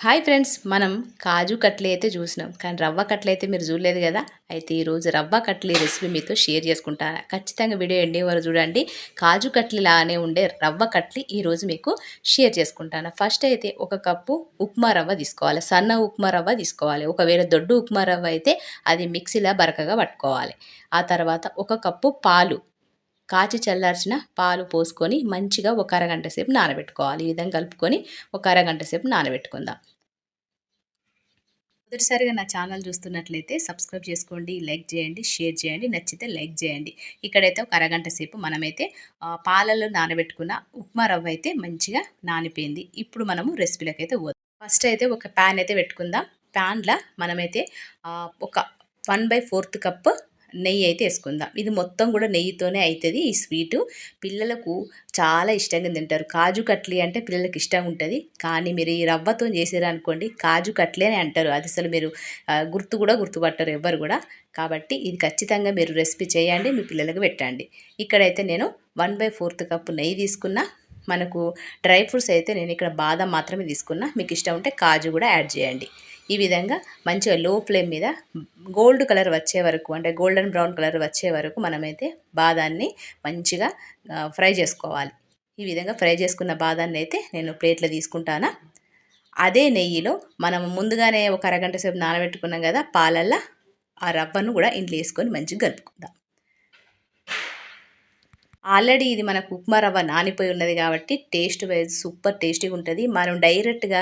Hi friends మనం కాజు కట్లీ అయితే చూసినాం. కానీ రవ్వ కట్లీ అయితే మీరు చూడలేదు కదా? అయితే ఈరోజు రవ్వ కట్లీ రెసిపీ మీతో షేర్ చేసుకుంటాను ఖచ్చితంగా వీడియో ఎండి వరకు చూడండి. కాజు కట్లీ లాగానే ఉండే రవ్వ కట్లీ ఈరోజు మీకు షేర్ చేసుకుంటాను ఫస్ట్ అయితే ఒక కప్పు ఉప్మా రవ్వ తీసుకోవాలి. సన్న ఉప్మా రవ్వ తీసుకోవాలి. ఒకవేళ దొడ్డు ఉప్మా రవ్వ అయితే అది మిక్సీలో బరకగా పట్టుకోవాలి. ఆ తర్వాత ఒక కప్పు పాలు కాచి చల్లార్చిన పాలు పోసుకొని మంచిగా ఒక అరగంట సేపు నానబెట్టుకోవాలి. ఈ విధంగా కలుపుకొని ఒక అరగంట సేపు నానబెట్టుకుందాం. మొదటిసారిగా నా ఛానల్ చూస్తున్నట్లయితే సబ్స్క్రైబ్ చేసుకోండి లైక్ చేయండి షేర్ చేయండి నచ్చితే లైక్ చేయండి. ఇక్కడైతే ఒక అరగంట సేపు మనమైతే పాలలో నానబెట్టుకున్న ఉప్మా రవ్వ అయితే మంచిగా నానిపోయింది. ఇప్పుడు మనము రెసిపీలకు అయితే పోదాం. ఫస్ట్ అయితే ఒక ప్యాన్ అయితే పెట్టుకుందాం. ప్యాన్లో మనమైతే ఒక వన్ బై ఫోర్త్ కప్ నెయ్యి అయితే వేసుకుందాం. ఇది మొత్తం కూడా నెయ్యితోనే అవుతుంది ఈ స్వీటు. పిల్లలకు చాలా ఇష్టంగా తింటారు. కాజు కట్లీ అంటే పిల్లలకి ఇష్టం ఉంటుంది. కానీ మీరు ఈ రవ్వతో చేసారనుకోండి కాజు కట్లీ అని అంటారు. అది అసలు మీరు గుర్తు కూడా గుర్తుపట్టరు ఎవ్వరు కూడా. కాబట్టి ఇది ఖచ్చితంగా మీరు రెసిపీ చేయండి మీ పిల్లలకు పెట్టండి. ఇక్కడైతే నేను వన్ బై ఫోర్త్ కప్పు నెయ్యి తీసుకున్నా. మనకు డ్రై ఫ్రూట్స్ అయితే నేను ఇక్కడ బాదం మాత్రమే తీసుకున్నా. మీకు ఇష్టం ఉంటే కాజు కూడా యాడ్ చేయండి. ఈ విధంగా మంచిగా లో ఫ్లేమ్ మీద గోల్డ్ కలర్ వచ్చే వరకు అంటే గోల్డెన్ బ్రౌన్ కలర్ వచ్చే వరకు మనమైతే బాదాన్ని మంచిగా ఫ్రై చేసుకోవాలి. ఈ విధంగా ఫ్రై చేసుకున్న బాదాన్ని అయితే నేను ప్లేట్లో తీసుకుంటానా. అదే నెయ్యిలో మనం ముందుగానే ఒక అరగంట సేపు నానబెట్టుకున్నాం కదా పాలల్లో ఆ రవ్వను కూడా ఇంట్లో వేసుకొని మంచిగా కలుపుకుందాం. ఆల్రెడీ ఇది మనకు ఉప్మా రవ్వ నానిపోయి ఉన్నది కాబట్టి టేస్ట్ వైజ్ సూపర్ టేస్టీగా ఉంటుంది. మనం డైరెక్ట్గా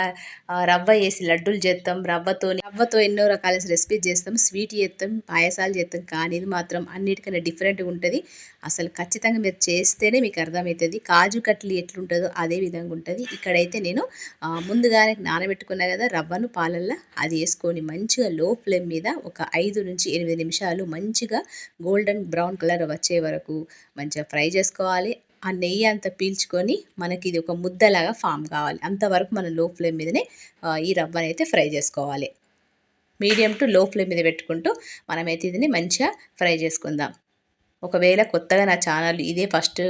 రవ్వ వేసి లడ్డూలు చేస్తాం రవ్వతో రవ్వతో ఎన్నో రకాల రెసిపీస్ చేస్తాం. స్వీట్ చేస్తాం పాయసాలు చేస్తాం కానీ ఇది మాత్రం అన్నిటికన్నా డిఫరెంట్గా ఉంటుంది. అసలు ఖచ్చితంగా మీరు చేస్తేనే మీకు అర్థమవుతుంది. కాజు కట్లీ ఎట్లుంటుందో అదే విధంగా ఉంటుంది. ఇక్కడైతే నేను ముందుగానే నానబెట్టుకున్నా కదా రవ్వను పాలల్లో అది వేసుకొని మంచిగా లో ఫ్లేమ్ మీద ఒక ఐదు నుంచి ఎనిమిది నిమిషాలు మంచిగా గోల్డెన్ బ్రౌన్ కలర్ వచ్చే వరకు మంచిగా ఫ్రై చేసుకోవాలి. ఆ నెయ్యి అంతా పీల్చుకొని మనకి ఇది ఒక ముద్దలాగా ఫామ్ కావాలి. అంతవరకు మనం లో ఫ్లేమ్ మీదనే ఈ రవ్వని అయితే ఫ్రై చేసుకోవాలి. మీడియం టు లో ఫ్లేమ్ మీద పెట్టుకుంటూ మనమైతే ఇదిని మంచిగా ఫ్రై చేసుకుందాం. ఒకవేళ కొత్తగా నా ఛానల్ ఇదే ఫస్ట్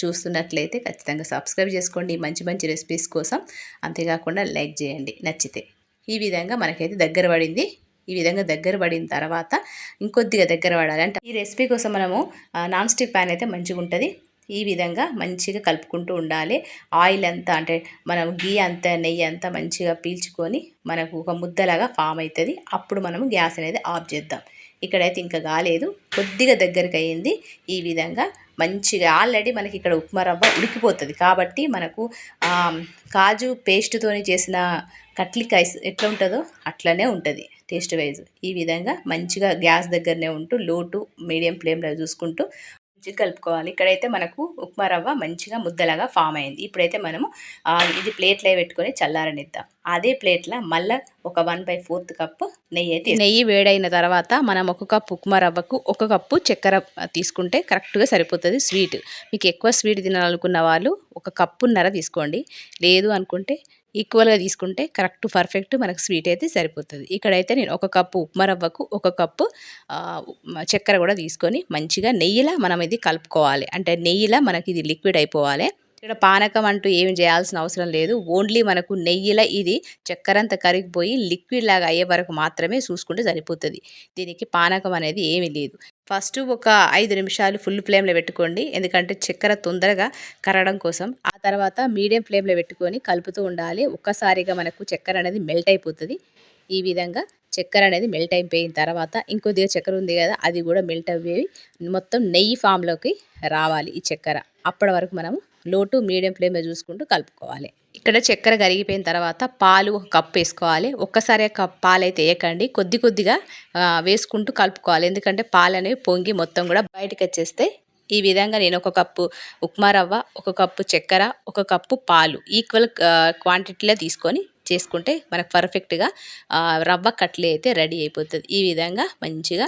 చూస్తున్నట్లయితే ఖచ్చితంగా సబ్స్క్రైబ్ చేసుకోండి. మంచి మంచి రెసిపీస్ కోసం. అంతేకాకుండా లైక్ చేయండి. నచ్చితే ఈ విధంగా మనకైతే దగ్గర పడింది ఈ విధంగా దగ్గర పడిన తర్వాత ఇంకొద్దిగా దగ్గర పడాలి. అంటే ఈ రెసిపీ కోసం మనము నాన్ స్టిక్ ప్యాన్ అయితే మంచిగా ఉంటుంది ఈ విధంగా మంచిగా కలుపుకుంటూ ఉండాలి. ఆయిల్ అంతా అంటే మనం గీ అంతా నెయ్యి అంతా మంచిగా పీల్చుకొని మనకు ఒక ముద్దలాగా ఫామ్ అవుతుంది అప్పుడు మనము గ్యాస్ అనేది ఆఫ్ చేద్దాం. ఇక్కడైతే ఇంకా కాలేదు. కొద్దిగా దగ్గరికి అయ్యింది ఈ విధంగా మంచిగా ఆల్రెడీ మనకి ఇక్కడ ఉప్మా రవ్వ ఉడికిపోతుంది. కాబట్టి మనకు కాజు పేస్ట్తోని చేసిన కట్లికాయస్ ఎట్లా ఉంటుందో అట్లనే ఉంటుంది టేస్ట్ వైజ్. ఈ విధంగా మంచిగా గ్యాస్ దగ్గరనే ఉంటూ లో టు మీడియం ఫ్లేమ్లో చూసుకుంటూ కలుపుకోవాలి. ఇక్కడైతే మనకు ఉప్మా రవ్వ మంచిగా ముద్దలాగా ఫామ్ అయింది. ఇప్పుడైతే మనము ఇది ప్లేట్లో పెట్టుకొని చల్లారనిద్దాం. అదే ప్లేట్లో మళ్ళీ ఒక వన్ బై ఫోర్త్ కప్పు నెయ్యి అయితే నెయ్యి వేడైన తర్వాత మనం ఒక కప్పు ఉప్మా రవ్వకు ఒక కప్పు చక్కెర తీసుకుంటే కరెక్ట్గా సరిపోతుంది స్వీట్. మీకు ఎక్కువ స్వీట్ తినాలనుకున్న వాళ్ళు ఒక కప్పున్నర తీసుకోండి. లేదు అనుకుంటే ఈక్వల్గా తీసుకుంటే కరెక్ట్ పర్ఫెక్ట్ మనకు స్వీట్ అయితే సరిపోతుంది. ఇక్కడైతే నేను ఒక కప్పు ఉప్మా రవ్వకు ఒక కప్పు చక్కెర కూడా తీసుకొని మంచిగా నెయ్యిలా మనం ఇది కలుపుకోవాలి. అంటే నెయ్యిలా మనకి ఇది లిక్విడ్ అయిపోవాలి. ఇక్కడ పానకం అంటూ ఏమి చేయాల్సిన అవసరం లేదు. ఓన్లీ మనకు నెయ్యిలో ఇది చక్కెర కరిగిపోయి లిక్విడ్ లాగా అయ్యే వరకు మాత్రమే చూసుకుంటే సరిపోతుంది. దీనికి పానకం అనేది ఏమీ లేదు. ఫస్ట్ ఒక ఐదు నిమిషాలు ఫుల్ ఫ్లేమ్లో పెట్టుకోండి. ఎందుకంటే చక్కెర తొందరగా కరగడం కోసం. ఆ తర్వాత మీడియం ఫ్లేమ్లో పెట్టుకొని కలుపుతూ ఉండాలి. ఒక్కసారిగా మనకు చక్కెర అనేది మెల్ట్ అయిపోతుంది. ఈ విధంగా చక్కెర అనేది మెల్ట్ అయిపోయిన తర్వాత ఇంకొద్దిగా చక్కెర ఉంది కదా అది కూడా మెల్ట్ అయ్యేవి మొత్తం నెయ్యి ఫామ్లోకి రావాలి ఈ చక్కెర. అప్పటి వరకు మనము లో టు మీడియం ఫ్లేమ్లో చూసుకుంటూ కలుపుకోవాలి. ఇక్కడ చక్కెర కరిగిపోయిన తర్వాత పాలు ఒక కప్ వేసుకోవాలి. ఒక్కసారి కప్ పాలు అయితే వేయకండి. కొద్ది కొద్దిగా వేసుకుంటూ కలుపుకోవాలి. ఎందుకంటే పాలు అనేవి పొంగి మొత్తం కూడా బయటకు వచ్చేస్తే ఈ విధంగా నేను ఒక కప్పు ఉప్మా రవ్వ ఒక కప్పు చక్కెర ఒక కప్పు పాలు ఈక్వల్ క్వాంటిటీలో తీసుకొని చేసుకుంటే మనకు పర్ఫెక్ట్గా రవ్వ కట్లీ అయితే రెడీ అయిపోతుంది. ఈ విధంగా మంచిగా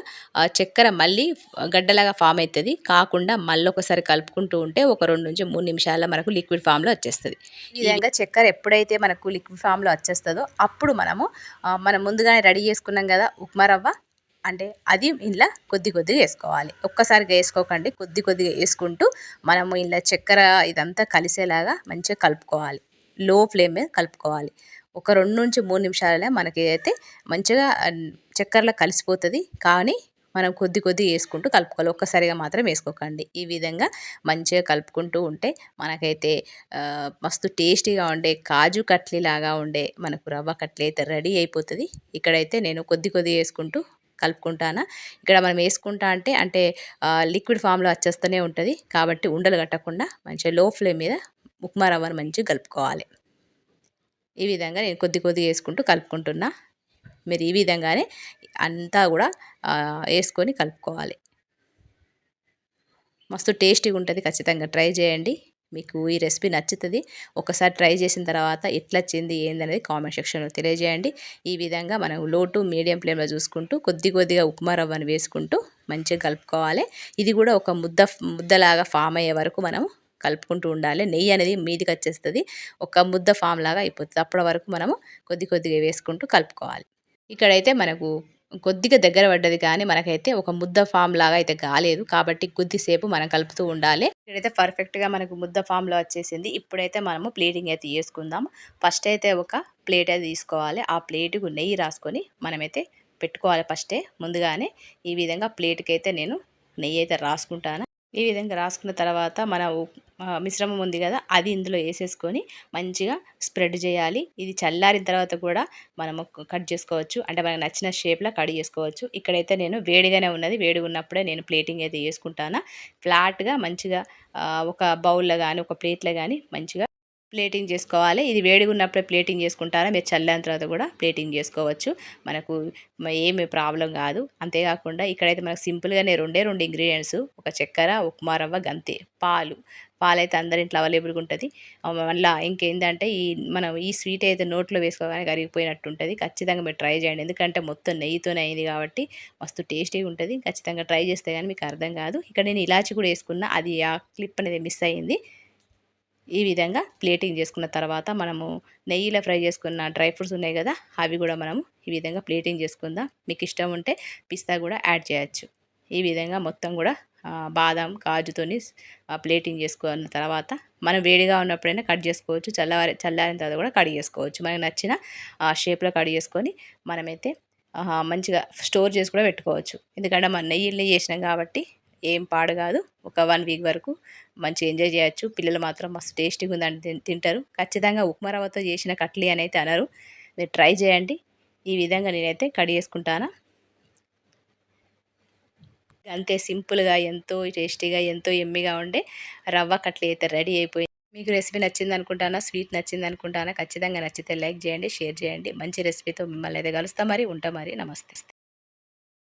చక్కెర మళ్ళీ గడ్డలాగా ఫామ్ అవుతుంది కాకుండా మళ్ళీ ఒకసారి కలుపుకుంటూ ఉంటే ఒక రెండు నుంచి మూడు నిమిషాల్లో మనకు లిక్విడ్ ఫామ్లో వచ్చేస్తుంది. ఈ విధంగా చక్కెర ఎప్పుడైతే మనకు లిక్విడ్ ఫామ్లో వచ్చేస్తుందో అప్పుడు మనము మనం ముందుగానే రెడీ చేసుకున్నాం కదా ఉప్మా రవ్వ. అంటే అది ఇలా కొద్ది కొద్దిగా వేసుకోవాలి. ఒక్కసారిగా వేసుకోకండి. కొద్ది కొద్దిగా వేసుకుంటూ మనము ఇలా చక్కెర ఇదంతా కలిసేలాగా మంచిగా కలుపుకోవాలి. లో ఫ్లేమ్ మీద కలుపుకోవాలి. ఒక రెండు నుంచి మూడు నిమిషాలలో మనకి అయితే మంచిగా చక్కెరలో కలిసిపోతుంది. కానీ మనం కొద్ది కొద్ది వేసుకుంటూ కలుపుకోవాలి. ఒక్కసారిగా మాత్రం వేసుకోకండి. ఈ విధంగా మంచిగా కలుపుకుంటూ ఉంటే మనకైతే మస్తు టేస్టీగా ఉండే కాజు కట్లీ లాగా ఉండే మనకు రవ్వ కట్లీ అయితే రెడీ అయిపోతుంది. ఇక్కడైతే నేను కొద్ది కొద్ది వేసుకుంటూ కలుపుకుంటాను. ఇక్కడ మనం వేసుకుంటా అంటే అంటే లిక్విడ్ ఫామ్లో వచ్చేస్తూనే ఉంటుంది. కాబట్టి ఉండలు కట్టకుండా మంచిగా లో ఫ్లేమ్ మీద ఉప్మా రవ్వను మంచిగా కలుపుకోవాలి. ఈ విధంగా నేను కొద్ది కొద్ది వేసుకుంటూ కలుపుకుంటున్నా. మీరు ఈ విధంగానే అంతా కూడా వేసుకొని కలుపుకోవాలి. మస్తు టేస్టీగా ఉంటుంది ఖచ్చితంగా. ట్రై చేయండి. మీకు ఈ రెసిపీ నచ్చుతుంది ఒకసారి ట్రై చేసిన తర్వాత ఎట్లా వచ్చింది ఏందనేది కామెంట్ సెక్షన్లో తెలియజేయండి. ఈ విధంగా మనం లో టు మీడియం ఫ్లేమ్లో చూసుకుంటూ కొద్ది కొద్దిగా ఉప్మా రవ్వను వేసుకుంటూ మంచిగా కలుపుకోవాలి. ఇది కూడా ఒక ముద్ద ముద్దలాగా ఫామ్ అయ్యే వరకు మనం కలుపుకుంటూ ఉండాలి. నెయ్యి అనేది మీదికి వచ్చేస్తుంది. ఒక ముద్ద ఫామ్ లాగా అయిపోతుంది. అప్పటి వరకు మనము కొద్ది కొద్దిగా వేసుకుంటూ కలుపుకోవాలి. ఇక్కడైతే మనకు కొద్దిగా దగ్గర పడ్డది కానీ మనకైతే ఒక ముద్ద ఫామ్ లాగా అయితే కాలేదు. కాబట్టి కొద్దిసేపు మనం కలుపుతూ ఉండాలి. ఇక్కడైతే పర్ఫెక్ట్గా మనకు ముద్ద ఫామ్లో వచ్చేసింది. ఇప్పుడైతే మనము ప్లేటింగ్ అయితే చేసుకుందాం. ఫస్ట్ అయితే ఒక ప్లేట్ అయితే తీసుకోవాలి. ఆ ప్లేటుకు నెయ్యి రాసుకొని మనమైతే పెట్టుకోవాలి ఫస్టే ముందుగానే ఈ విధంగా ప్లేట్కి అయితే నేను నెయ్యి అయితే రాసుకుంటాను. ఈ విధంగా రాసుకున్న తర్వాత మన మిశ్రమం ఉంది కదా అది ఇందులో వేసేసుకొని మంచిగా స్ప్రెడ్ చేయాలి. ఇది చల్లారిన తర్వాత కూడా మనము కట్ చేసుకోవచ్చు. అంటే మనకు నచ్చిన షేప్లో కట్ చేసుకోవచ్చు. ఇక్కడైతే నేను వేడిగానే ఉన్నది. వేడిగా ఉన్నప్పుడే నేను ప్లేటింగ్ అయితే వేసుకుంటాను. ఫ్లాట్గా మంచిగా ఒక బౌల్లో కానీ ఒక ప్లేట్లో కానీ మంచిగా ప్లేటింగ్ చేసుకోవాలి. ఇది వేడిగా ఉన్నప్పుడే ప్లేటింగ్ చేసుకుంటారా? మీరు చల్లని తర్వాత కూడా ప్లేటింగ్ చేసుకోవచ్చు. మనకు ఏమి ప్రాబ్లం కాదు. అంతేకాకుండా ఇక్కడైతే మనకు సింపుల్గానే రెండే రెండు ఇంగ్రీడియంట్స్ ఒక చక్కెర ఉప్మా రవ్వ గంతి. పాలు. పాలు అయితే అందరింట్లో అవైలబుల్గా ఉంటుంది. మళ్ళీ ఇంకేంటంటే ఈ మనం ఈ స్వీట్ అయితే నోట్లో వేసుకోగానే కరిగిపోయినట్టు ఉంటుంది ఖచ్చితంగా మీరు ట్రై చేయండి. ఎందుకంటే మొత్తం నెయ్యితోనే అయింది కాబట్టి మస్తు టేస్టీగా ఉంటుంది. ఖచ్చితంగా ట్రై చేస్తే కానీ మీకు అర్థం కాదు. ఇక్కడ నేను ఇలాచి కూడా వేసుకున్నా. అది ఆ క్లిప్ అనేది మిస్ అయ్యింది ఈ విధంగా ప్లేటింగ్ చేసుకున్న తర్వాత మనము నెయ్యిలో ఫ్రై చేసుకున్న డ్రై ఫ్రూట్స్ ఉన్నాయి కదా అవి కూడా మనము ఈ విధంగా ప్లేటింగ్ చేసుకుందాం. మీకు ఇష్టం ఉంటే పిస్తా కూడా యాడ్ చేయొచ్చు. ఈ విధంగా మొత్తం కూడా బాదం కాజుతోని ప్లేటింగ్ చేసుకున్న తర్వాత మనం వేడిగా ఉన్నప్పుడైనా కట్ చేసుకోవచ్చు. చల్లవారి చల్లారిన తర్వాత కూడా కట్ చేసుకోవచ్చు. మనకు నచ్చిన షేప్లో కట్ చేసుకొని మనమైతే మంచిగా స్టోర్ చేసి కూడా పెట్టుకోవచ్చు. ఎందుకంటే మన నెయ్యి చేసినాం కాబట్టి ఏం పాడు కాదు. ఒక వన్ వీక్ వరకు మంచి ఎంజాయ్ చేయొచ్చు. పిల్లలు మాత్రం మస్తు టేస్టీగా ఉందని తింటారు. ఖచ్చితంగా ఉప్మా రవ్వతో చేసిన కట్లీ అని అయితే అనరు. మీరు ట్రై చేయండి. ఈ విధంగా నేనైతే కడి చేసుకుంటానా. అంతే సింపుల్గా ఎంతో టేస్టీగా ఎంతో ఎమ్మిగా ఉండే రవ్వ కట్లీ అయితే రెడీ అయిపోయింది మీకు రెసిపీ నచ్చింది అనుకుంటానా స్వీట్ నచ్చింది అనుకుంటానా ఖచ్చితంగా నచ్చితే లైక్ చేయండి షేర్ చేయండి. మంచి రెసిపీతో మిమ్మల్ని అయితే కలుస్తాం మరి. ఉంటాం మరి. నమస్తే.